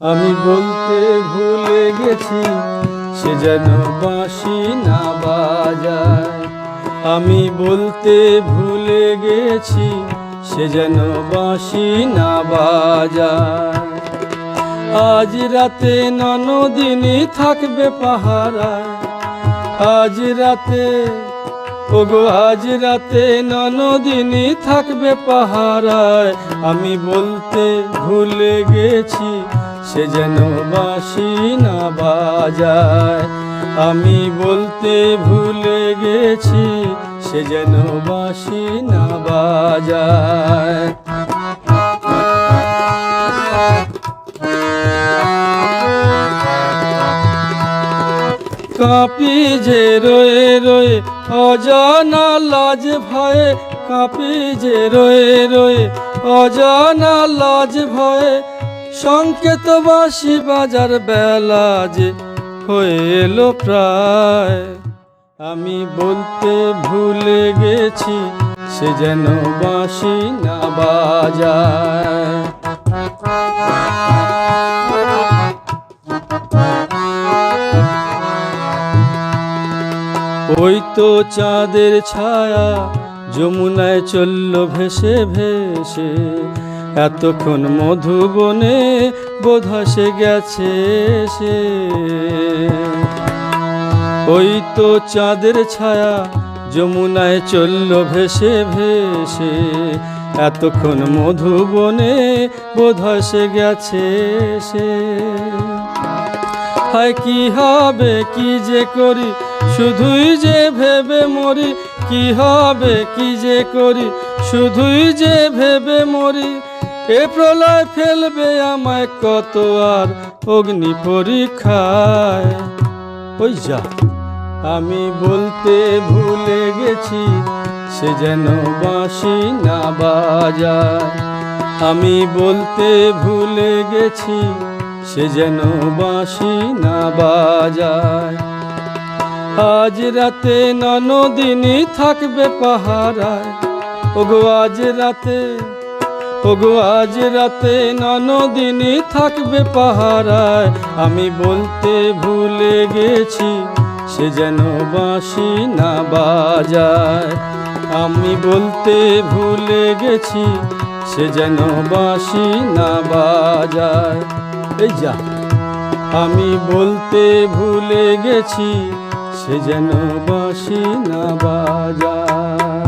আমি বলতে ভুলে গেছি, সে যেন বাঁশি না বাজায়। আমি বলতে ভুলে গেছি, সে যেন বাঁশি না বাজায়। আজ রাতে ননদিনী থাকবে পাহারায়। আজ রাতে ওগো, আজ রাতে ননদিনী থাকবে পাহারায়। আমি বলতে ভুলে গেছি, সে যেন বাঁশি না বাজায়। আমি বলতে ভুলে গেছি, সে যেন বাঁশি না বাজায়। কাঁপি যে রয়ে রয়ে, অজানা লাজ ভয়ে কাঁপি যে রয়ে রয়ে, অজানা লাজ ভয়ে সংকেত বাসি বাজার বেলা যে হয়ে এলো প্রায়। আমি বলতে ভুলে গেছি, সে যেন বাঁশি না বাজায়। ওই তো চাঁদের ছায়া, যমুনায় চলল ভেসে ভেসে। এতক্ষণ মধুবনে বোধসে গেছে সে ওই তো চাঁদের ছায়া, যমুনায় চলল ভেসে ভেসে। এতক্ষণ মধুবনে বোধসে গেছে সে হায় কি হবে, কি যে করি? শুধুই যে ভেবে মরি, কি হবে, কি যে করি? শুধুই যে ভেবে মরি, এ প্রলয় ফেলবে আমায় কত আর অগ্নি পরীক্ষায়। আমি বলতে ভুলে গেছি, সে যেন বাঁশি না বাজায়। আমি বলতে ভুলে গেছি সে যেন বাঁশি না বাজায়। আজ রাতে ননদিনী থাকবে পাহারায়। ওগো আজ রাতে, ওগো আজ রাতে ননদিনী থাকবে পাহারায়। আমি বলতে ভুলে গেছি, সে যেন বাঁশি না বাজায়। আমি বলতে ভুলে গেছি, সে যেন বাঁশি না বাজায়। এই যা। আমি বলতে ভুলে গেছি সে যেন বাসি না বাজায়।